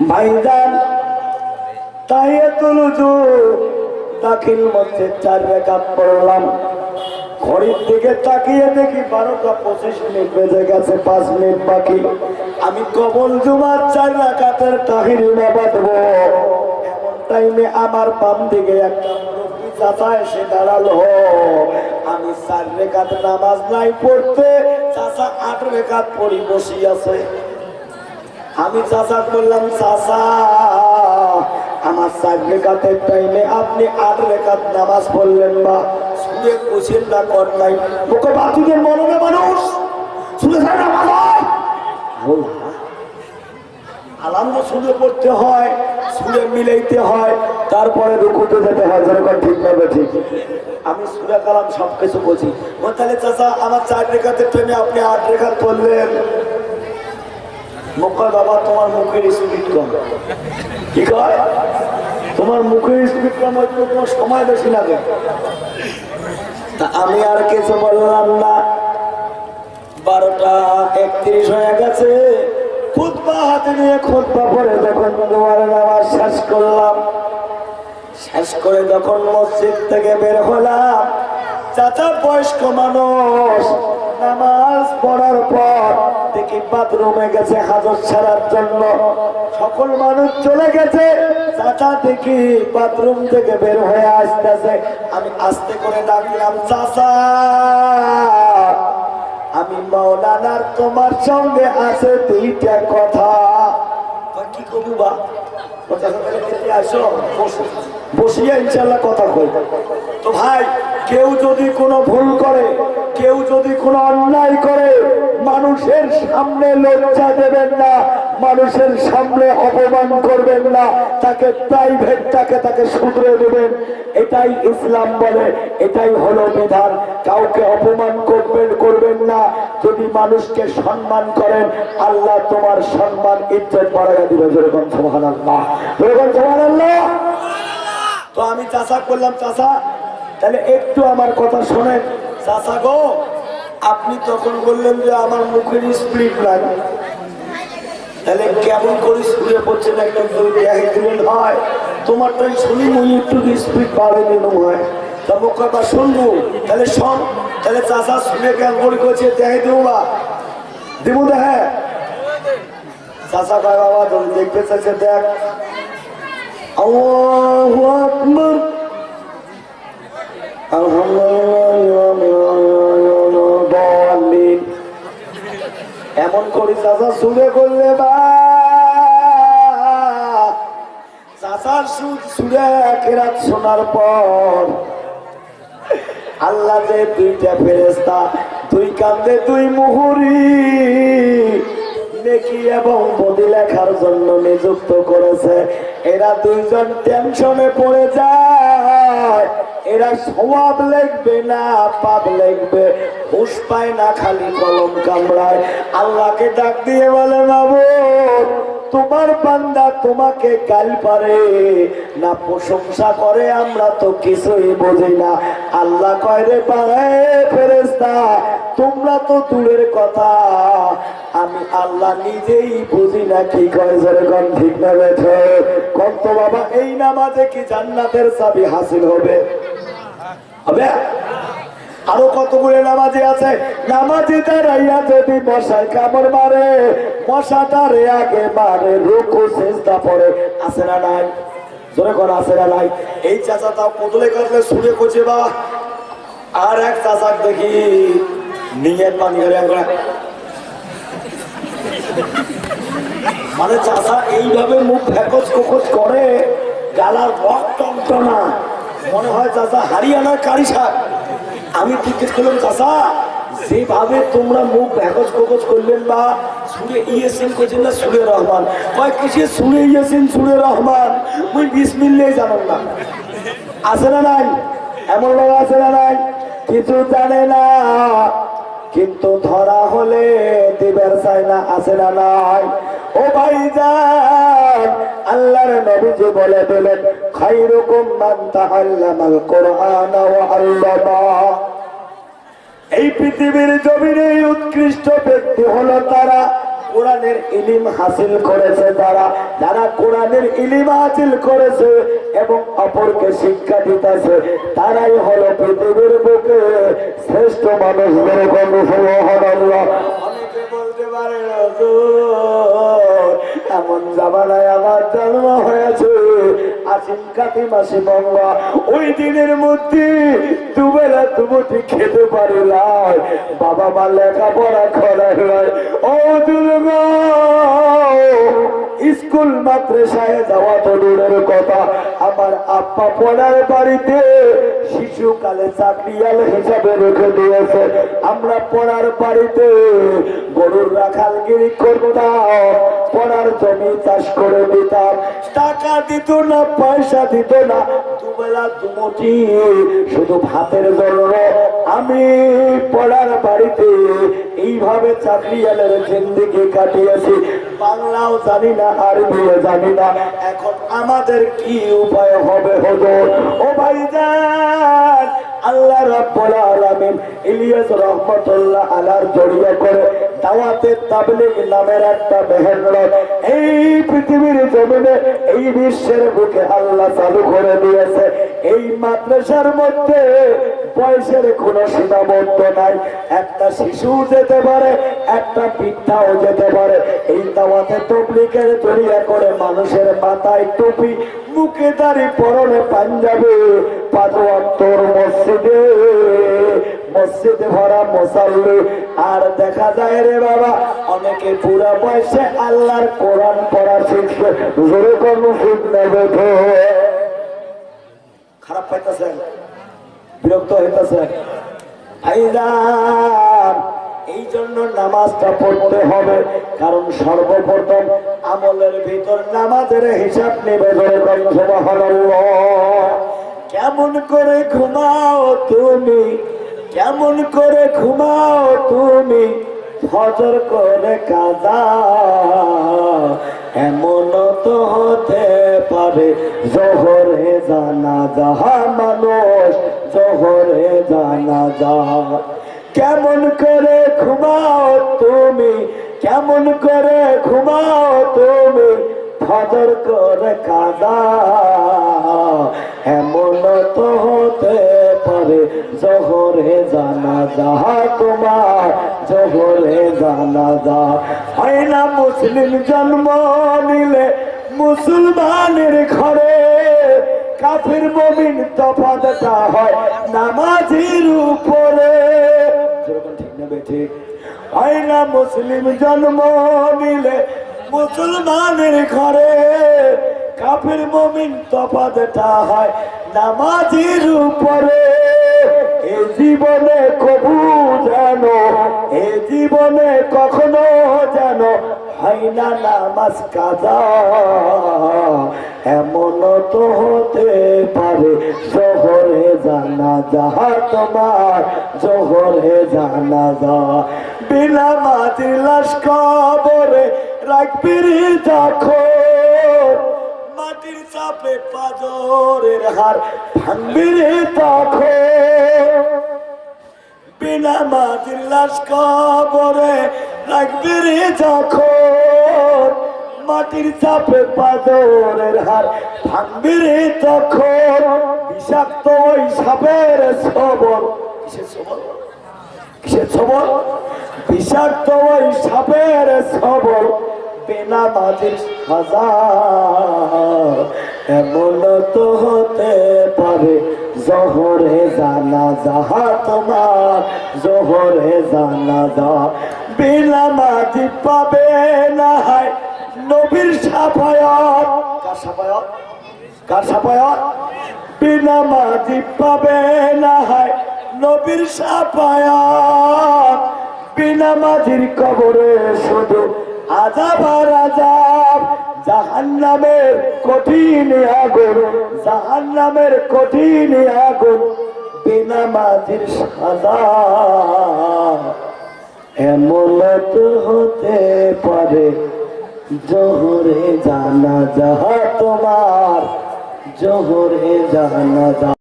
ভাইজান তাহিয়াতুল উজু দাখিল মধ্যে চার রেখাত পড়লাম। ঘড়ির দিকে তাকিয়ে দেখি বারোটা পঁচিশ মিনিট বেজে গেছে, পাঁচ মিনিট বাকি। আমি কবল জুমার চার রাকাতের তাহির বাঁধবো এমন টাইমে আমার বাম দিকে একটা চাচা এসে দাঁড়াল। আমি চার রেখাত নামাজ নাই পড়তে, চাচা আট রেখাত পড়ি বসি আছে আমি চাষা বললাম চাষা আমার চার রেখাতের টাইমে আপনি আট রেখাত নামাজ পড়লেন বা শুনে কোশেন না, কর নাই। মুখে বাতিদের মরণে মানুষ। শুনে যায় না ভালো শুনে পড়তে হয় সুরে মিলাইতে হয়, তারপরে রুকুতে যেতে হয় যেরকম ঠিক হবে, ঠিক। আমি সুরে কালাম সব কিছু ও তাহলে চাচা, আমার চার রেখাতে ট্রেনে আপনি আট রেখাত পড়লেন। মুখের বাবা, তোমার মুখের স্পিড কম। কি কয়? তোমার মুখের স্পিড কম হয়তো তোমার সময় বেশি লাগে। তা আমি আর কিছু বললাম না। বারোটা একত্রিশ হয়ে গেছে। খুতবা হাতে নিয়ে খুতবা পরে যখন তোমার নামাজ শেষ করলাম, শেষ করে যখন মসজিদ থেকে বের হলাম, চাচা বয়স্ক মানুষ, নামাজ পড়ার পর বাথরুমে গেছে হাজর ছাড়ার জন্য। সকল মানুষ চলে গেছে। চাচা দেখি বাথরুম থেকে বের হয়ে আসতেছে। আমি আস্তে করে ডাকলাম, চাচা, আমি মাওলানার তোমার সঙ্গে আছে দুইটা কথা। কি করব বা? আসো বসিয়া ইনশাল্লাহ কথা কই। তো ভাই, কেউ যদি কোনো ভুল করে, কেউ যদি কোনো অন্যায় করে মানুষের সামনে লজ্জা দেবেন না, মানুষের সামনে অপমান করবেন না, তাকে প্রাইভেট তাকে তাকে শুধরে দেবেন এটাই ইসলাম বলে, এটাই হলো বিধান। কাউকে অপমান করবেন করবেন না। যদি মানুষকে সম্মান করেন, আল্লাহ তোমার সম্মান, ইজ্জত বাড়াইয়া দিবে যেরকম সোহান আল্লাহ আল্লাহ তো আমি চাষা করলাম চাষা তাহলে একটু আমার কথা শোনেন। চাষা গো আপনি তখন বললেন যে আমার মুখের স্প্রিট লাগে। তাহলে কেমন করে স্কুলে পড়ছেন একটা দিলেন হয়? তোমারটাই শুনি মুই একটু স্পিড দিন হয়? তা কথা শুনব। তাহলে শোন, তাহলে চাষা শুনে কেমন করে করছে দেখে দেবো বা। দেবো দেখে চাষা কয়, বাবা, তুমি দেখতে চাইছে, দেখ। আল্লাহু আকবার। আলহামদুলিল্লাহ এমন করি চাচা সুরে করলে বা চাচার সুর সুরে কেরাত শোনার পর আল্লাহ যে দুইটা ফেরেস্তা দুই কান্দে দুই মুহুরি, নেকি এবং বদি লেখার জন্য নিযুক্ত করেছে। এরা দুইজন টেনশনে পড়ে যায়। এরা সবাব লিখবে না পাপ লিখবে। হুশ পায় না খালি কলম কামড়ায়। আল্লাহকে ডাক দিয়ে বলে বাবু তোমার বান্দা তোমাকে গাল পারে। না প্রশংসা করে, আমরা তো কিছুই বুঝি না। আল্লাহ কয়, রে পারে ফেরেস্তা তোমরা তো দূরের কথা। আমি আল্লাহ নিজেই বুঝি না কি কয় যেরকম ঠিক না বেঠে? কত বাবা, এই নামাজে কি জান্নাতের চাবি হাসিল হবে? হবে? আরও কতগুলো নামাজি আছে? নামাজি দাঁড়াইয়া যদি মশাই কামড় মারে মশাটারে আগে মারে, রুকু চেষ্টা পড়ে। আছে না নাই? জোরে কর, আছে না নাই? এই চাচা তাও পুতুলে কাটলে সুরে কোচে বা? আর এক চাচাক দেখি নিয়ে পানি করে আমরা মানে চাচা এইভাবে মুখ ফেকচ কোকচ করে, গালার রক টমটনা মনে হয় চাচা হারিয়ানা কারি শাক আমি জিজ্ঞেস করলাম চাচা। যেভাবে তোমরা মুখ ভ্যাকজ কোকজ করলেন বা সুরে ইয়েছেন করছেন না, সুরে রহমান। কয় কিসে সুরে ইয়েছেন সুরে রহমান? মুই বিসমিল্লাই জানান না। আছে না নাই? এমন লোক আছে না নাই? কিছু জানে না। কিন্তু ধরা হলে দিবের চাই না আছে না নাই? ও ভাই যান আল্লাহর নবীজি বলে দিলেন খাইরুকুম মান তাআল্লামাল ওয়া আল্লামা। এই পৃথিবীর জমিনে উৎকৃষ্ট ব্যক্তি হলো তারা কোরআনের ইলিম হাসিল করেছে যারা কোরআনের ইলিম হাসিল করেছে এবং অপরকে শিক্ষা দিতেছে, তারাই হলো পৃথিবীর বুকে শ্রেষ্ঠ পারে এমন জামানায় আমার জন্ম আসিম কাতি মাসি বঙ্গা ওই দিনের মধ্যে দুবেলা দুমুটি খেতে পারিলাম বাবা মা লেখাপড়া করাই নাই ও দুর্গা, স্কুল মাদ্রাসায় যাওয়া তো দূরের কথা। আমার আব্বা পড়ার বাড়িতে শিশুকালে চাকরিয়াল হিসাবে রেখে দিয়েছে। আমরা পড়ার বাড়িতে গরুর রাখাল রাখালগিরি করতাম। পড়ার জমি চাষ করে দিতাম টাকা দিত না, পয়সা দিত না, দুবেলা দুমুটি শুধু ভাতের জন্য আমি পড়ার বাড়িতে এইভাবে চাকরিয়ালের জিন্দিগি কাটিয়েছি। বাংলাও জানি না, আরবিও জানি না। এখন আমাদের কি উপায় হবে হতো ও ভাইজান আল্লাহ রাব্বুল আলামিন ইলিয়াস রহমাতুল্লাহ আলার জড়িয়ে করে দাওয়াতে তাবলীগ নামের একটা মেহেরত এই পৃথিবীর জমিনে, এই বিশ্বের বুকে আল্লাহ চালু করে দিয়েছে। এই মাদ্রাসার মধ্যে বয়সের কোনো সীমাবদ্ধ নাই। একটা শিশু যেতে পারে, একটা বৃদ্ধাও যেতে পারে। এই দাওয়াতে তবলিকের জড়িয়ে করে মানুষের মাথায় টুপি, মুখে দাড়ি পরনে পাঞ্জাবি মসজিদে মসজিদে ভরা মসাল্লি। আর দেখা যায় রে বাবা, অনেকে পুরা আল্লাহর কোরআন পড়া শিখছে। জোরে কোনো নেবে খারাপ পাইতেছেন, বিরক্ত হইতেছেন। এই জন্য নামাজটা পড়তে হবে, কারণ সর্বপ্রথম আমলের ভিতর নামাজের হিসাব নেবে ধরে কেমন করে ঘুমাও তুমি? কেমন করে ঘুমাও তুমি? ফজর করে কাজা। এমন তো হতে পারে জহরে জানা যাহা মানুষ, জহরে জানা যা কেমন করে ঘুমাও তুমি? কেমন করে ঘুমাও তুমি? ফজর করে কাদা এমন তো হতে পারে, জহরে জানা যাহা তোমার জহরে জানা যা। হয় না মুসলিম জন্ম নিলে মুসলমানের ঘরে কাফির মমিন তফাতটা হয় নামাজির উপরে। ঠিক ঠিক হয় না মুসলিম জন্ম নিলে মুসলমানের ঘরে কাফির মমিন তফাতটা হয় নামাজির উপরে। এ জীবনে কবু জানো এ জীবনে কখনো জানো হয় না নামাজ কাজা। এমন তো হতে পারে শহরে জানা যাহা তোমার জহরে জানা যা বিনা মাটির কবরে রাখবি যখন চাপে পাজরের হার ভাঙবি তখন বিনা মাটির লাশ কবরে রাখবি রে যখন। মাটির চাপে পাদরের হার ভাঙবি রে তখন বিষাক্ত ওই সাপের সবর কিসের সবর বিষাক্ত ওই সাপের সবর বিনা মাটির হাজার। এমন তো হতে পারে, জহরে জানা যাহা তোমার, জহরে জানা যা বিনা মাটি পাবে না হয়। নবীর সাফায়াত, কার সাফায়াত? কার সাফায়াত? বিনা পাবে না হয়। নবীর সাফায়াত, বিনা মাঝির কবরে শুধু আজাব আর আজাব জাহান্নামের কঠিন আগুন, জাহান্নামের কঠিন আগুন, বিনা মাঝির সাজা। এমন হতে পারে জোহরে জানা যাহা তোমার, জোহরে জানা